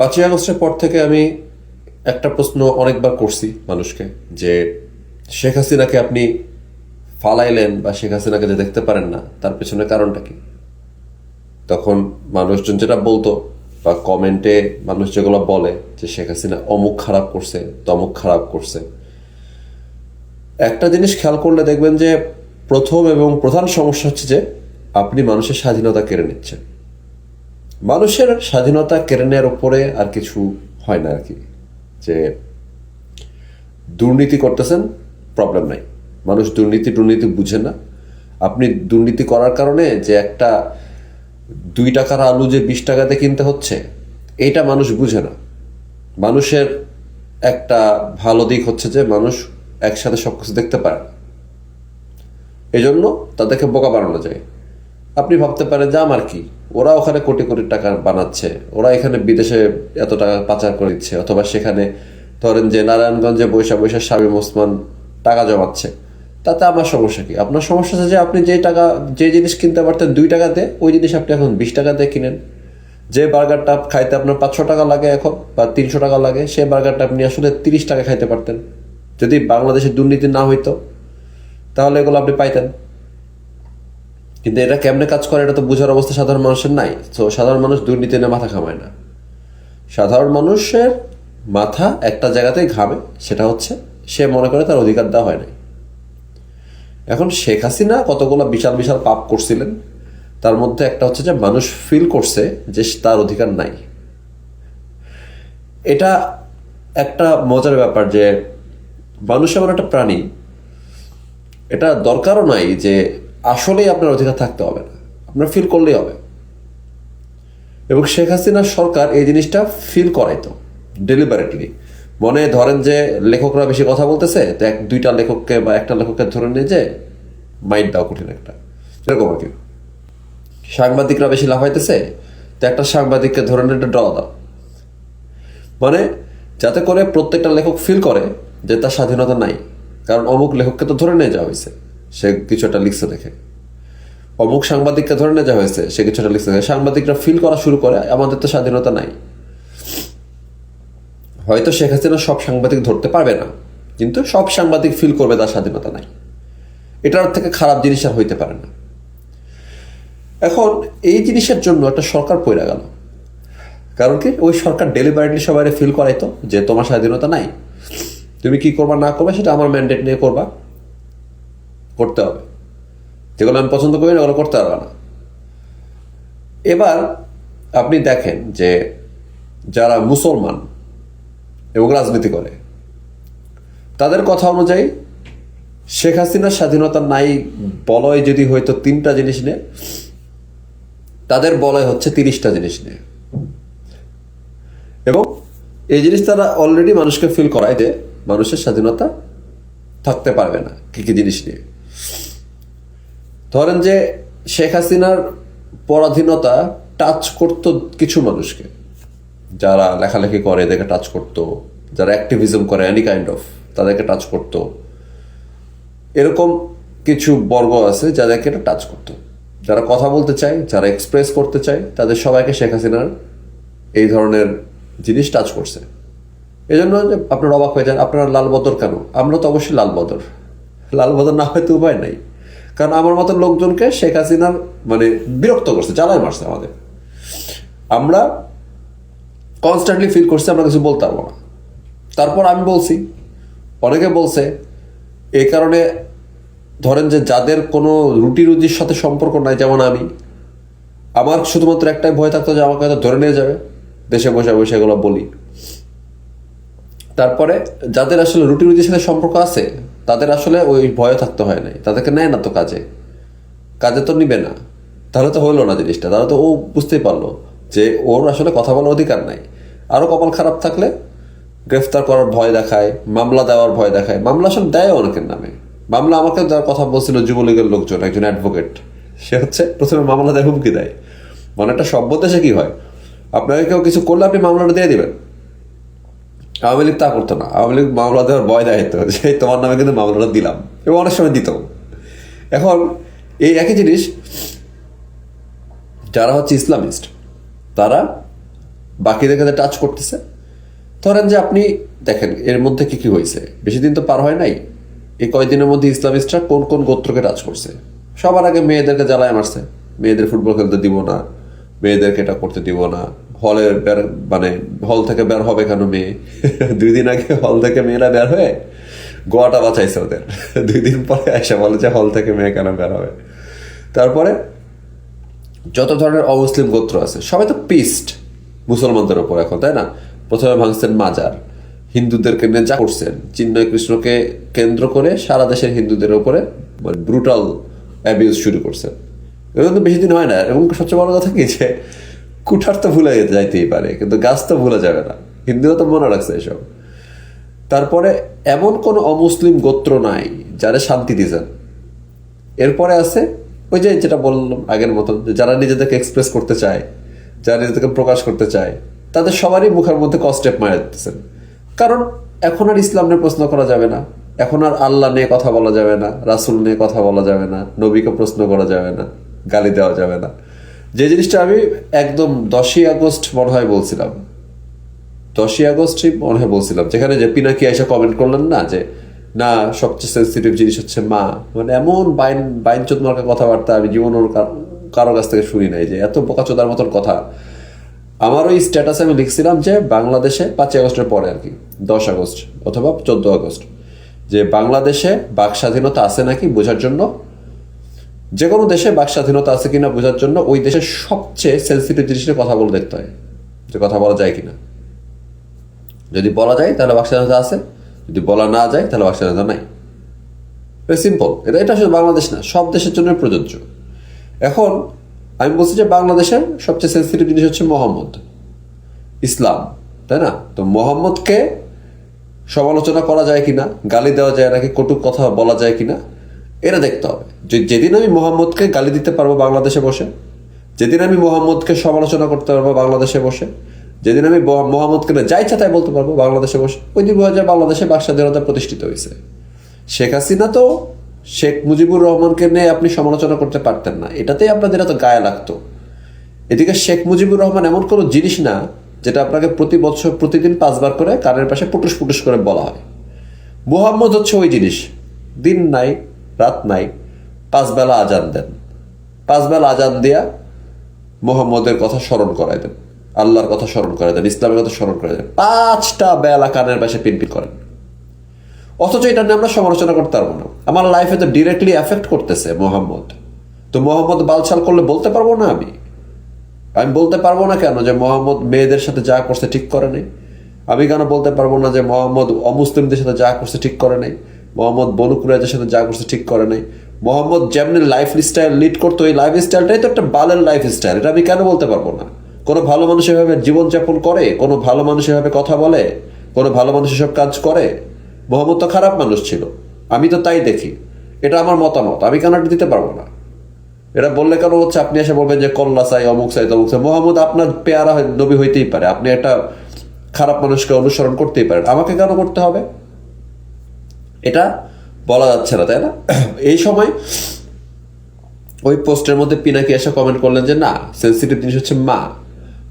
পাঁচই আগস্টের পর থেকে আমি একটা প্রশ্ন অনেকবার করছি মানুষকে, যে শেখ হাসিনাকে আপনি ফালাইলেন বা শেখ হাসিনাকে যে দেখতে পারেন না, তার পেছনে কারণটা কি? তখন মানুষজন যেটা বলতো বা কমেন্টে মানুষ যেগুলো বলে যে শেখ হাসিনা অমুক খারাপ করছে, তমুক খারাপ করছে। একটা জিনিস খেয়াল করলে দেখবেন যে প্রথম এবং প্রধান সমস্যা হচ্ছে যে আপনি মানুষের স্বাধীনতা কেড়ে নিচ্ছেন। মানুষের স্বাধীনতা কেড়ে নেওয়ার উপরে আর কিছু হয় না আর কি। যে দুর্নীতি করতেছেন প্রবলেম নাই। মানুষ দুর্নীতি দুর্নীতি বুঝে না। আপনি দুর্নীতি করার কারণে যে একটা দুই টাকার আলু যে বিশ টাকাতে কিনতে হচ্ছে, এটা মানুষ বুঝে না। মানুষের একটা ভালো দিক হচ্ছে যে মানুষ একসাথে সব কিছু দেখতে পারে। না। এই জন্য তাদেরকে বোকা বানানো যায়। আপনি ভাবতে পারেন যে আমার কি? ওরা ওখানে কোটি কোটি টাকা বানাচ্ছে। ওরা এখানে বিদেশে এত টাকা পাচার করে দিচ্ছে অথবা সেখানে ধরেন যে নারায়ণগঞ্জে বৈশা বৈশা শামীম ওসমান টাকা জমাচ্ছে। তাতে আমার সমস্যা কি? আপনার সমস্যা হচ্ছে যে আপনি যে টাকা, যে জিনিস কিনতে পারতেন দুই টাকাতে ওই জিনিস আপনি এখন বিশ টাকাতে কিনেন। যে বার্গারটা খাইতে আপনার পাঁচশো টাকা লাগে এখন, বা তিনশো টাকা লাগে, সেই বার্গারটা আপনি আসলে তিরিশ টাকা খাইতে পারতেন। যদি বাংলাদেশে দুর্নীতি না হইতো, তাহলে এগুলো আপনি পাইতেন। কিন্তু এটা কেমনে কাজ করে, এটা তো বোঝার অবস্থা সাধারণ মানুষের নাই। তো সাধারণ মানুষ দুর্নীতি নিয়ে মাথা ঘামায় না। সাধারণ মানুষের মাথা একটা জায়গাতেই ঘামে, সেটা হচ্ছে সে মনে করে তার অধিকার দেওয়া হয় নাই। এখন শেখ হাসিনা কতগুলো বিশাল বিশাল পাপ করছিলেন, তার মধ্যে একটা হচ্ছে যে মানুষ ফিল করছে যে তার অধিকার নাই। এটা একটা মজার ব্যাপার যে মানুষ এমন একটা প্রাণী, এটা দরকারও নাই যে আসলেই আপনার অধিকার থাকতে হবে না। আপনার ফিল করলেই হবে। এবং শেখ হাসিনার সরকার এই জিনিসটা ফিল করাইতো ডেলিবারেটলি মনে ধরেন যে লেখকরা বেশি কথা বলতেছে, তো এক, দুইটা লেখককে বা একটা লেখককে ধরে নিয়ে যে মাইন্ড দাও কঠিন একটা। এরকম আর কি। সাংবাদিকরা বেশি লাফাইতেছে, তো একটা সাংবাদিককে ধরে নিয়ে একটা ড্র দাও। মানে যাতে করে প্রত্যেকটা লেখক ফিল করে যে তার স্বাধীনতা নাই, কারণ অমুক লেখককে তো ধরে নিয়ে যাওয়া হয়েছে। সে কিছু একটা লিখছে দেখে। অমুক সাংবাদিককে ধরে নিয়ে যাওয়া হয়েছে, সে কিছু একটা লিখছে সাংবাদিকরা ফিল করা শুরু করে, আমাদের তো স্বাধীনতা নাই। হয়তো শেখ হাসিনা সব সাংবাদিক ধরতে পারবে না, কিন্তু সব সাংবাদিক ফিল করবে তার স্বাধীনতা নাই। এটার থেকে খারাপ জিনিস আর হইতে পারে না। এখন এই জিনিসের জন্য একটা সরকার পড়ে গেল। কারণ কি? ওই সরকার ডেলিভারিটলি সবাই ফিল করাইতো যে তোমার স্বাধীনতা নাই। তুমি কি করবা, না করবে, সেটা আমার ম্যান্ডেট নিয়ে করবা। করতে হবে। যেগুলো আমি পছন্দ করি না, ওগুলো করতে পারবে না। এবার আপনি দেখেন যে যারা মুসলমান এবং রাজনীতি করে, তাদের কথা অনুযায়ী শেখ হাসিনার স্বাধীনতা নাই বলয় যদি হয়তো তিনটা জিনিস নিয়ে তাদের বলয় হচ্ছে তিরিশটা জিনিস নিয়ে এবং এই জিনিস তারা অলরেডি মানুষকে ফিল করায় যে মানুষের স্বাধীনতা থাকতে পারবে না, কি কি জিনিস নিয়ে। ধরেন যে শেখ হাসিনার পরাধীনতা টাচ করত কিছু মানুষকে। যারা লেখালেখি করে, এদেরকে টাচ করত। যারা অ্যাক্টিভিজম করে এনি কাইন্ড অফ তাদেরকে টাচ করত। এরকম কিছু বর্গ আছে যাদেরকে এটা টাচ করতো। যারা কথা বলতে চায়, যারা এক্সপ্রেস করতে চায়, তাদের সবাইকে শেখ হাসিনার এই ধরনের জিনিস টাচ করছে। এই জন্য যে আপনার অবাক হয়ে যান, আপনারা লাল বদর কেন? আমরা তো অবশ্যই লাল বদর। লাল বদর না হয়তো উপায় নাই। কারণ আমার মতো লোকজনকে শেখ হাসিনার মানে বিরক্ত করছে, জ্বালায় মারছে আমাদের। আমরা কনস্ট্যান্টলি ফিল করছি, আমরা কিছু বলতে পারব না। তারপর আমি বলছি, অনেকে বলছে এই কারণে ধরেন যে যাদের কোনো রুটি রুজির সাথে সম্পর্ক নাই, যেমন আমি, আমার শুধুমাত্র একটাই ভয় থাকতো যে আমাকে হয়তো ধরে নিয়ে যাবে, দেশে বসে বসে এগুলো বলি। তারপরে যাদের আসলে রুটি রুজির সাথে সম্পর্ক আছে তাদের আসলে ওই ভয় থাকতে হয় নাই। তাদেরকে নেয় না তো কাজে। কাজে তো নিবে না। তাহলে তো হলো না জিনিসটা। তাহলে তো ও বুঝতেই পারল যে ওর আসলে কথা বলার অধিকার নাই। আরও কপাল খারাপ থাকলে গ্রেফতার করার ভয় দেখায়, মামলা দেওয়ার ভয় দেখায়। মামলা আসলে দেয় অনেকের নামে। মামলা আমাকে যার কথা বলছিল যুবলীগের লোকজন, একজন অ্যাডভোকেট সে হচ্ছে প্রথমে মামলা দেয় হুমকি দেয়। মানে একটা সভ্য দেশে কি হয়? আপনাকে কেউ কিছু করলে আপনি মামলাটা দিয়ে দিবেন। আওয়ামী লীগ তা করতো না। আওয়ামী লীগ মামলা দেওয়ার ভয় দেখাইতো যে তোমার নামে কিন্তু মামলাটা দিলাম। এবং অনেক সময় দিত। এখন এই একই জিনিস, যারা হচ্ছে ইসলামিস্ট, তারা বাকিদের কাছে টাচ করতেছে। ধরেন যে আপনি দেখেন, এর মধ্যে কি কি হয়েছে? বেশি দিন তো পার হয় নাই। এই কয়দিনের মধ্যে ইসলামিস্টরা কোন কোন গোত্রকে টাচ করছে? সবার আগে মেয়েদেরকে জ্বালায় মারছে। মেয়েদের ফুটবল খেলতে দিব না। মেয়েদেরকে এটা করতে দিব না। হলে বের মানে হল থেকে বের হবে কেন মেয়ে? দুই দিন আগে হল থেকে মেয়েরা বের হয়ে গোয়াটা বাঁচাইছে ওদের। দুই দিন পরে এসে বলে যে হল থেকে মেয়ে কেন বের হবে? তারপরে যত ধরনের অমুসলিম গোত্র আছে, সবাই তো পিস্ট মুসলমানদের ওপর এখন, তাই না? প্রথমে ভাঙছেন মাজার। হিন্দুদেরকে নিয়ে যা করছেন, চিন্ময় কৃষ্ণকে কেন্দ্র করে সারা দেশের হিন্দুদের উপরে ব্রুটাল অ্যাবিউজ শুরু করছেন। এগুলো তো বেশি দিন হয় না। এবং সবচেয়ে বড় কথা কি যে কুঠার তো ভুলে যাইতেই পারে, কিন্তু গাছ তো ভুলে যাবে না। হিন্দুরা তো মনে রাখছে এসব। তারপরে এমন কোন অমুসলিম গোত্র নাই যারা শান্তি দিয়েছেন এরপরে আছে ওই যে যেটা বললাম আগের মতন যারা নিজেদেরকে এক্সপ্রেস করতে চায়, যারা নিজেদেরকে প্রকাশ করতে চায়, তাদের সবারই মুখের মধ্যে কস্টেপ মারা দিতেছেন। কারণ এখন আর ইসলাম নিয়ে প্রশ্ন করা যাবে না, এখন আর আল্লাহ নিয়ে কথা বলা যাবে না, রাসুল নিয়ে কথা বলা যাবে না, নবীকে প্রশ্ন করা যাবে না, গালি দেওয়া যাবে না। যে জিনিসটা আমি একদম দশই আগস্ট মনে হয় বলছিলাম। দশই আগস্টই মনে হয় বলছিলাম, যেখানে যে পিনাকি এসে কমেন্ট করলেন না যে, না, সবচেয়ে সেন্সিটিভ জিনিস হচ্ছে মা। মানে এমন বাইন বাইন বাইনচোদ মার্কা কথাবার্তা আমি জীবন ওর কার- কাছ থেকে শুনি নাই যে, এত বোকাচোদার মতন কথা। আমার ওই স্ট্যাটাসে আমি লিখছিলাম যে, বাংলাদেশে পাঁচই আগস্টের পরে আর কি, দশ আগস্ট অথবা চোদ্দ আগস্ট, যে বাংলাদেশে বাক স্বাধীনতা আছে নাকি বোঝার জন্য যে কোনো দেশে বাক স্বাধীনতা আছে কিনা বোঝার জন্য ওই দেশের সবচেয়ে সেন্সিটিভ জিনিসের কথা বলে দেখতে হয়, যে কথা বলা যায় কিনা। যদি বলা যায়, তাহলে বাক স্বাধীনতা আছে। যদি বলা না যায়, তাহলে বাক স্বাধীনতা নাই সিম্পল এটা এটা শুধু বাংলাদেশ না, সব দেশের জন্য প্রযোজ্য। এখন, আমি বলছি যে বাংলাদেশের সবচেয়ে সেন্সিটিভ জিনিস হচ্ছে মোহাম্মদ। ইসলাম, তাই না? তো মোহাম্মদকে সমালোচনা করা যায় কিনা, গালি দেওয়া যায় নাকি কটুক কথা বলা যায় কিনা এটা দেখতে হবে। যে যেদিন আমি মোহাম্মদকে গালি দিতে পারব বাংলাদেশে বসে, যেদিন আমি মোহাম্মদকে সমালোচনা করতে পারব বাংলাদেশে বসে, যেদিন আমি মোহাম্মদকে যা ইচ্ছা তাই বলতে পারব বাংলাদেশে বসে, ওই দিন বোঝা যায় বাংলাদেশে বাক স্বাধীনতা প্রতিষ্ঠিত হয়েছে। শেখ হাসিনা তো শেখ মুজিবুর রহমানকে নিয়ে আপনি সমালোচনা করতে পারতেন না। এটাতেই আপনাদের এত গায়ে লাগতো। এদিকে শেখ মুজিবুর রহমান এমন কোনো জিনিস না যেটা আপনাকে প্রতি বছর প্রতিদিন পাঁচবার করে কানের পাশে পুটুস পুটুস করে বলা হয়। মোহাম্মদ হচ্ছে ওই জিনিস। দিন নাই রাত নাই, পাঁচ বেলা আজান দেন। পাঁচ বেলা আজান দিয়া মোহাম্মদের কথা স্মরণ করায় দেন, আল্লাহর কথা স্মরণ করে দেন, ইসলামের কথা স্মরণ করে দেন। পাঁচটা বেলা কানের পাশে পিনপিন করেন। অথচ এটা নিয়ে আমরা সমালোচনা করতে পারব না। আমার লাইফে তো ডিরেক্টলি এফেক্ট করতেছে মোহাম্মদ। তো মোহাম্মদ বালছাল করলে বলতে পারব না আমি? আমি বলতে পারব না কেন যে মোহাম্মদ মেয়েদের সাথে যা করছে ঠিক করে নেই? আমি কেন বলতে পারব না যে মোহাম্মদ অমুসলিমদের সাথে যা করছে ঠিক করে নেই? মোহাম্মদ বনুকুরাজের সাথে যা করছে ঠিক করে নাই। মোহাম্মদ যেমনি লাইফ স্টাইল লিড করতো ওই লাইফ স্টাইলটাই তো একটা বালের লাইফ স্টাইল এটা আমি কেন বলতে পারব না? কোনো ভালো মানুষ এভাবে জীবনযাপন করে? কোনো ভালো মানুষ এভাবে কথা বলে? কোনো ভালো মানুষ এসব কাজ করে? মোহাম্মদ তো খারাপ মানুষ ছিল। আমি তো তাই দেখি। এটা আমার মতামত। আমি কেন দিতে পারব না? এটা বললে কেন হচ্ছে? আপনি এসে বলবেন যে, কল্লা চাই অমুক চাই তমুক চাই মোহাম্মদ আপনার পেয়ারা নবী হইতেই পারে। আপনি একটা খারাপ মানুষকে অনুসরণ করতেই পারেন। আমাকে কেন করতে হবে? এটা বলা যাচ্ছে না, তাই না? এই সময় ওই পোস্টের মধ্যে পিনাকি এসে কমেন্ট করলেন যে, না সেন্সিটিভ জিনিস হচ্ছে মা।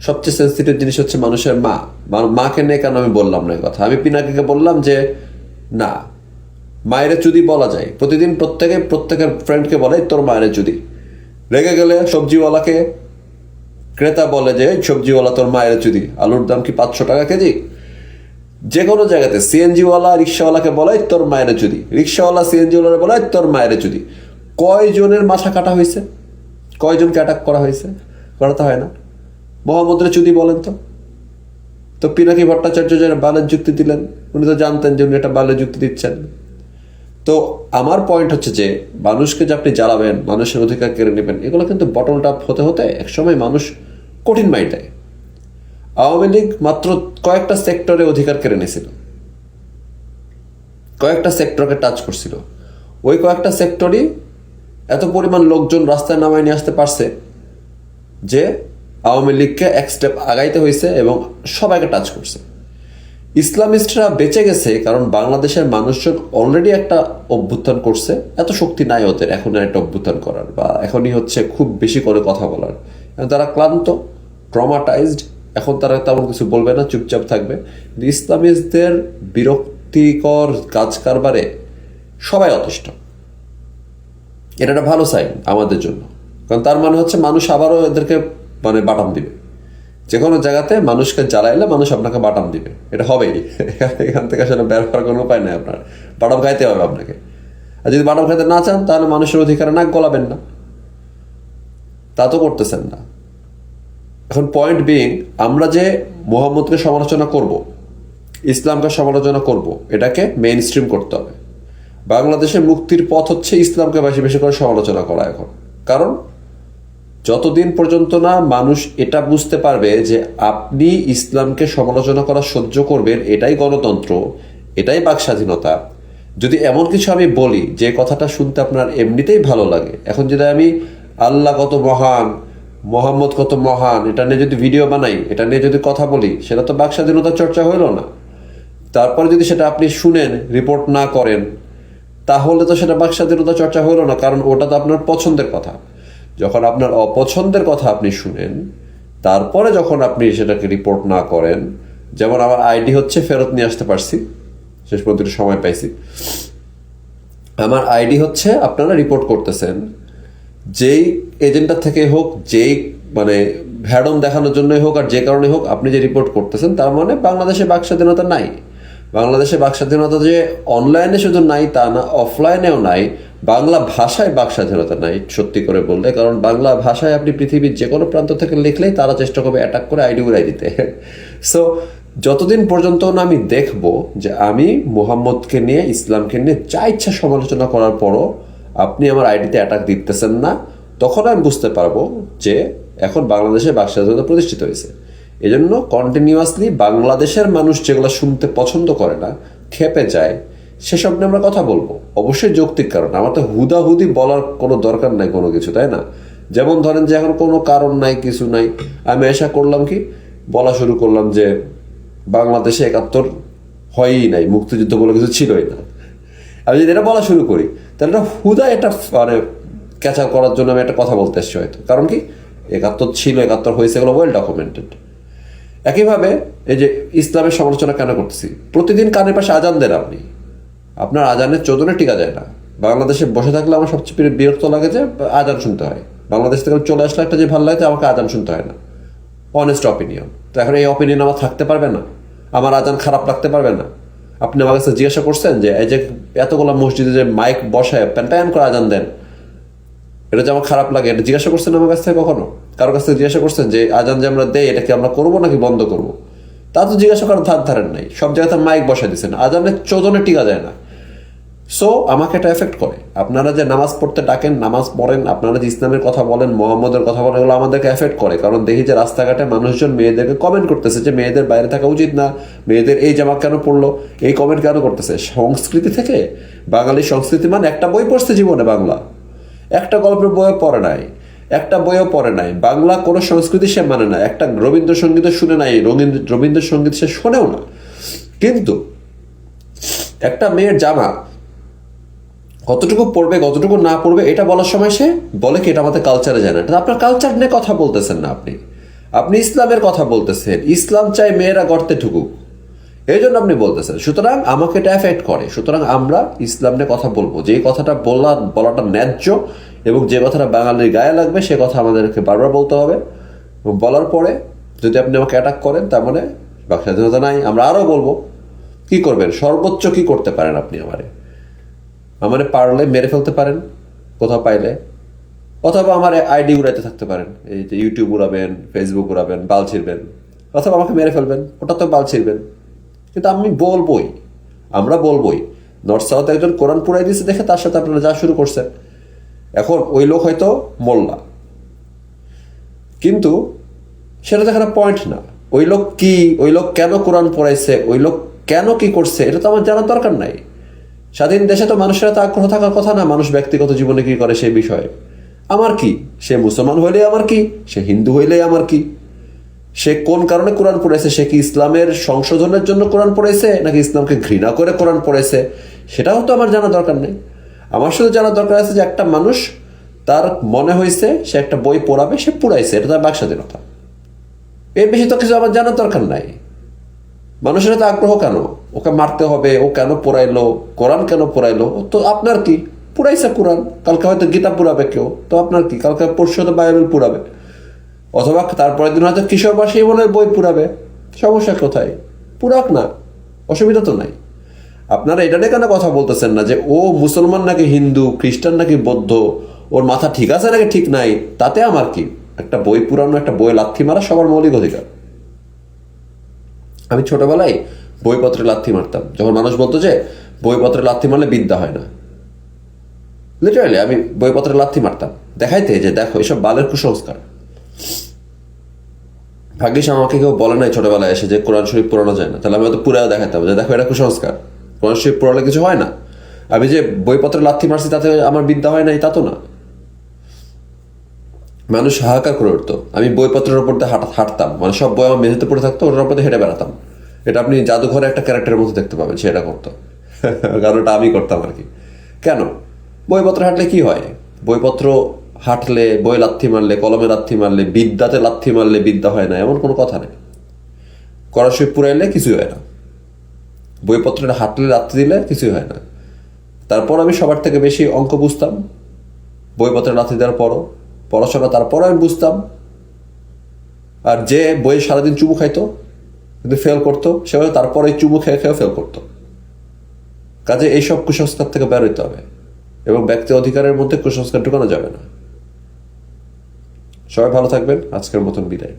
সবচেয়ে সেন্সিটিভ জিনিস হচ্ছে মানুষের মা। মাকে নিয়ে কেন আমি বললাম না কথা? আমি পিনাকিকে বললাম যে, না, মায়ের চুদি বলা যায়। প্রতিদিন প্রত্যেকে, প্রত্যেকের ফ্রেন্ডকে বলে, তোর মায়ের চুদি। রেগে গেলে সবজিওয়ালাকে ক্রেতা বলে যে সবজিওয়ালা তোর মায়ের চুদি। আলুর দাম কি পাঁচশো টাকা কেজি? যে কোনো জায়গাতে সিএনজিওয়ালা, রিক্সাওয়ালাকে বলে "এই তোর মায়ের চুদি রিক্সাওয়ালা সিএনজিওয়ালা বলে, তোর মায়ের চুদি কয়জনের মাথা কাটা হয়েছে? কয়জনকে অ্যাটাক করা হয়েছে? করা তো হয় না। মোহাম্মদের চুদি বলেন তো। তো পিনাকি ভট্টাচার্য যে বালের যুক্তি দিলেন, উনি তো জানতেন যে উনি একটা বালের যুক্তি দিচ্ছেন। তো আমার পয়েন্ট হচ্ছে যে, মানুষকে যে আপনি জ্বালাবেন, মানুষের অধিকার কেড়ে নেবেন, এগুলো কিন্তু বটল টাপ হতে হতে একসময় মানুষ কঠিন মাইট দেয়। আওয়ামী লীগ মাত্র কয়েকটা সেক্টরে অধিকার কেড়ে নিয়েছিল। কয়েকটা সেক্টরকে টাচ করছিল। ওই কয়েকটা সেক্টরই এত পরিমাণ লোকজন রাস্তায় নামায় নিয়ে আসতে পারছে যে আওয়ামী লীগকে এক স্টেপ আগাইতে হয়েছে এবং সবাইকে টাচ করছে। ইসলামিস্টরা বেঁচে গেছে কারণ বাংলাদেশের মানুষজন অলরেডি একটা অভ্যুত্থান করছে। এত শক্তি নাই ওদের এখন একটা অভ্যুত্থান করার বা এখনই হচ্ছে খুব বেশি করে কথা বলার। তারা ক্লান্ত ট্রমাটাইজড এখন তারা তেমন কিছু বলবে না, চুপচাপ থাকবে। ইসলামিস্টদের বিরক্তিকর কাজ কারবারে সবাই অতিষ্ঠ। এটা একটা ভালো সাইন আমাদের জন্য। কারণ তার মানে হচ্ছে মানুষ আবারও এদেরকে মানে বাটাম দিবে। যে কোনো জায়গাতে মানুষকে জ্বালাইলে মানুষ আপনাকে বাটাম দিবে। এটা হবেই। এখান থেকে আসলে বের করার কোনো উপায় নেই আপনার। বাটাম খাইতে হবে আপনাকে। আর যদি বাটাম খাইতে না চান, তাহলে মানুষের অধিকারে নাক গলাবেন না। তা তো করতেছেন না। এখন পয়েন্ট বিং আমরা যে মোহাম্মদকে সমালোচনা করব, ইসলামকে সমালোচনা করব, এটাকে মেইন স্ট্রিম করতে হবে। বাংলাদেশের মুক্তির পথ হচ্ছে ইসলামকে বেশি বেশি করে সমালোচনা করা এখন। কারণ, যতদিন পর্যন্ত না মানুষ এটা বুঝতে পারবে যে আপনি ইসলামকে সমালোচনা করা সহ্য করবেন, এটাই গণতন্ত্র, এটাই বাক স্বাধীনতা। যদি এমন কিছু আমি বলি, যে কথাটা শুনতে আপনার এমনিতেই ভালো লাগে, এখন যদি আমি আল্লাহ কত মহান মোহাম্মদ কত মহান, এটা নিয়ে যদি ভিডিও বানাই, এটা নিয়ে যদি কথা বলি, সেটা তো বাক স্বাধীনতার চর্চা হইল না। তারপরে যদি সেটা আপনি শুনেন রিপোর্ট না করেন, তাহলে তো সেটা বাক স্বাধীনতা চর্চা হলো না, কারণ ওটা তো আপনার পছন্দের কথা। যখন আপনার অপছন্দের কথা আপনি শুনেন, তারপরে যখন আপনি সেটাকে রিপোর্ট না করেন, যেমন আমার আইডি হচ্ছে, ফেরত নিয়ে আসতে পারছি, শেষ পর্যন্ত সময় পাইছি। আমার আইডি হচ্ছে, আপনারা রিপোর্ট করতেছেন যেই এজেন্টার থেকে হোক, যেই মানে ভ্যাডম দেখানোর জন্যই হোক আর যে কারণে হোক আপনি যে রিপোর্ট করতেছেন, তার মানে বাংলাদেশে বাক স্বাধীনতা নাই। বাংলাদেশে বাক স্বাধীনতা যে অনলাইনে শুধু নাই তা না অফলাইনেও নাই, বাংলা ভাষায় বাক স্বাধীনতা নাই, সত্যি করে বললে কারণ বাংলা ভাষায় আপনি পৃথিবীর যে কোনো প্রান্ত থেকে লিখলেই তারা চেষ্টা করবে অ্যাটাক করে আইডি উড়াই দিতে। সো যতদিন পর্যন্ত না আমি দেখব যে আমি মোহাম্মদকে নিয়ে, ইসলামকে নিয়ে যা ইচ্ছা সমালোচনা করার পরও আপনি আমার আইডিতে অ্যাটাক দিতেছেন না, তখন আমি বুঝতে পারব যে এখন বাংলাদেশে বাক স্বাধীনতা প্রতিষ্ঠিত হয়েছে। এজন্য কন্টিনিউয়াসলি বাংলাদেশের মানুষ যেগুলো শুনতে পছন্দ করে না, খেপে যায়, সেসব নিয়ে আমরা কথা বলব। অবশ্যই যৌক্তিক কারণ, আমার তো হুদাহুদি বলার কোনো দরকার নাই কোনো কিছু, তাই না? যেমন ধরেন যে এখন কোনো কারণ নাই, কিছু নাই, আমি আশা করলাম কি, বলা শুরু করলাম যে বাংলাদেশে একাত্তর হয়ই নাই, মুক্তিযুদ্ধ বলে কিছু ছিলই না। আমি যদি এটা বলা শুরু করি, তাহলে এটা হুদা এটা মানে ক্যাচার করার জন্য আমি একটা কথা বলতে এসছি হয়তো। কারণ কি? একাত্তর ছিল, একাত্তর হয়েছে এগুলো ওয়েল ডকুমেন্টেড একইভাবে এই যে ইসলামের সমালোচনা কেন করতেছি? প্রতিদিন কানের পাশে আজান দেন আপনি। আপনার আজানের চোদনে টিকা যায় না। বাংলাদেশে বসে থাকলে আমার সবচেয়ে বিরক্ত লাগে যে আজান শুনতে হয়। বাংলাদেশ থেকে চলে আসলে একটা যে ভালো লাগে, আমাকে আজান শুনতে হয় না। অনেস্ট অপিনিয়ন তো এখন এই অপিনিয়ন আমার থাকতে পারবে না। আমার আজান খারাপ লাগতে পারবে না। আপনি আমার কাছে জিজ্ঞাসা করছেন যে, এই যে এতগুলো মসজিদে যে মাইক বসায়, প্যান্টায়ন করা আজান দেন, এটা যে আমার খারাপ লাগে, এটা জিজ্ঞাসা করছেন আমার কাছ থেকে কখনো? কারোর কাছ থেকে জিজ্ঞাসা করছেন যে, আজান যে আমরা দেয় এটা কি আমরা করব নাকি বন্ধ করব? তা তো জিজ্ঞাসা করার ধার ধারেন নাই। সব জায়গাতে মাইক বসাই দিচ্ছেন আজানের চোদনে টিকা যায় না। সো আমাকে এটা এফেক্ট করে। আপনারা যে নামাজ পড়তে ডাকেন, নামাজ পড়েন, আপনারা যে ইসলামের কথা বলেন, মোহাম্মদের কথা বলেন, এগুলো আমাদেরকে এফেক্ট করে। কারণ দেখি যে রাস্তাঘাটে মানুষজন মেয়েদেরকে কমেন্ট করতেছে যে, মেয়েদের বাইরে থাকা উচিত না। মেয়েদের এই জামা কেন পড়ল এই কমেন্ট কেন করতেছে? সংস্কৃতি থেকে, বাঙালি সংস্কৃতি মানে একটা বই পড়ছে জীবনে বাংলা। একটা গল্পের বইও পড়ে নাই। একটা বইও পড়ে নাই। বাংলা কোনো সংস্কৃতি সে মানে না। একটা রবীন্দ্রসঙ্গীত শুনে নাই। রবীন্দ্র রবীন্দ্রসঙ্গীত সে শোনেও না। কিন্তু একটা মেয়ের জামা কতটুকু পড়বে, কতটুকু না পড়বে, এটা বলার সময় সে বলে কি, এটা আমাদের কালচারে যায় না। আপনার কালচার নিয়ে কথা বলতেছেন না আপনি। আপনি ইসলামের কথা বলতেছেন। ইসলাম চাই মেয়েরা গর্তে ঠুকুক এই জন্য আপনি বলতেছেন, সুতরাং আমাকে এটা এফেক্ট করে। সুতরাং আমরা ইসলাম নিয়ে কথা বলব। যে কথাটা বলা বলাটা ন্যায্য এবং যে কথাটা বাঙালির গায়ে লাগবে, সে কথা আমাদেরকে বারবার বলতে হবে। বলার পরে যদি আপনি আমাকে অ্যাটাক করেন, তার মানে বাক স্বাধীনতা নাই, আমরা আরও বলব। কি করবেন? সর্বোচ্চ কি করতে পারেন আপনি আমারে? আমারে পারলে মেরে ফেলতে পারেন, কোথাও পাইলে। অথবা আমার আইডি উড়াইতে থাকতে পারেন, এই যে ইউটিউব উড়াবেন ফেসবুক উড়াবেন, বাল ছিড়বেন। অথবা আমাকে মেরে ফেলবেন, ওটা তো বাল ছিঁড়বেন। কিন্তু আমি বলবই, আমরা বলবই, নর্থ সাউথ একজন কোরআন পুরাই দিয়েছে দেখে তার সাথে আপনারা যা শুরু করছেন। এখন ওই লোক হয়তো মোল্লা। কিন্তু সেটা এখানে পয়েন্ট না। ওই লোক কি, ওই লোক কেন কোরআন পড়াইছে, ওই লোক কেন কি করছে, এটা তো আমার জানার দরকার নাই। স্বাধীন দেশে তো মানুষের এত আগ্রহ থাকার কথা না, মানুষ ব্যক্তিগত জীবনে কি করে সেই বিষয়ে? আমার কি? সে মুসলমান হইলে আমার কি? সে হিন্দু হইলে আমার কি? সে কোন কারণে কোরআন পড়েছে? সে কি ইসলামের সংশোধনের জন্য কোরআন পড়েছে, নাকি ইসলামকে ঘৃণা করে কোরআন পড়েছে? সেটাও তো আমার জানা দরকার নেই। আমার শুধু জানার দরকার আছে যে একটা মানুষ তার মনে হয়েছে সে একটা বই পড়াবে, সে পড়াইছে, এটা তার বাক স্বাধীনতা। এর বেশি তো কিছু আমার জানার দরকার নাই। মানুষের তো আগ্রহ কেন? ওকে মারতে হবে, ও কেন পড়াইলো কোরআন কেন পড়াইলো তো আপনার কি? পুরাইছে কোরআন, কালকে হয়তো গীতা পুরাবে কেউ, তো আপনার কি? কালকে পরশু হয়তো বাইবেল পুরাবে। অথবা তারপরের দিন হয়তো কিশোরবাসী বনের বই পুরাবে। সমস্যা কোথায়? পুরাক না, অসুবিধা তো নাই। আপনারা এটা নিয়ে কেন কথা বলতেছেন না যে, ও মুসলমান নাকি হিন্দু, খ্রিস্টান নাকি বৌদ্ধ, ওর মাথা ঠিক আছে নাকি ঠিক নাই? তাতে আমার কি? একটা বই পুরানো, একটা বই লাথি মারা সবার মৌলিক অধিকার। আমি ছোটবেলায় বইপত্রে লাথি মারতাম। যখন মানুষ বলতো যে, বইপত্রে লাথি মারলে বিদ্যা হয় না। লিটারালি আমি বইপত্রে লাথি মারতাম। দেখাইতে যে, দেখো, এসব বালের কুসংস্কার। ভাগ্যিস আমাকে কেউ বলে নাই ছোটবেলায় এসে যে, কোরআন শরীফ পুরানো যায় না। তাহলে আমি হয়তো পুরো দেখাতাম যে, দেখো, এটা কুসংস্কার। কোরআন শরীফ পুরালে কিছু হয় না। আমি যে বইপত্রে লাথি মারছি, তাতে আমার বিদ্যা হয় নাই, তা তো না। মানুষ হাহাকার করে উঠতো। আমি বইপত্রের উপর দিয়ে হাঁট- হাঁটতাম। মানে সব বই আমার মেঝেতে পড়ে থাকতো, ওটার উপর হেঁটে বেড়াতাম। এটা আপনি জাদুঘরে একটা ক্যারেক্টারের মধ্যে দেখতে পাবেন সেটা করতো। কারণ ওটা আমি করতাম আর কি। কেন? বইপত্র হাঁটলে কি হয়? বইপত্র হাঁটলে, বই লাথি মারলে, কলমে লাথি মারলে, বিদ্যাতে লাথি মারলে বিদ্যা হয় না, এমন কোনো কথা নেই। কড়াশই পুরাইলে কিছুই হয় না। বইপত্রে হাঁটলে লাথি দিলে কিছুই হয় না। তারপর আমি সবার থেকে বেশি অঙ্ক বুঝতাম। বইপত্রে লাথি দেওয়ার পরও, পড়াশোনা তারপরও আমি বুঝতাম। আর যে বই সারাদিন চুমু খাইতো কিন্তু ফেল করতো সেভাবে তারপরে চুমু খেয়ে খেয়ে ফেল করতো। কাজে এইসব কুসংস্কার থেকে বের হইতে হবে এবং ব্যক্তি অধিকারের মধ্যে কুসংস্কার ঢুকানো যাবে না। সবাই ভালো থাকবেন। আজকের মতন বিদায়।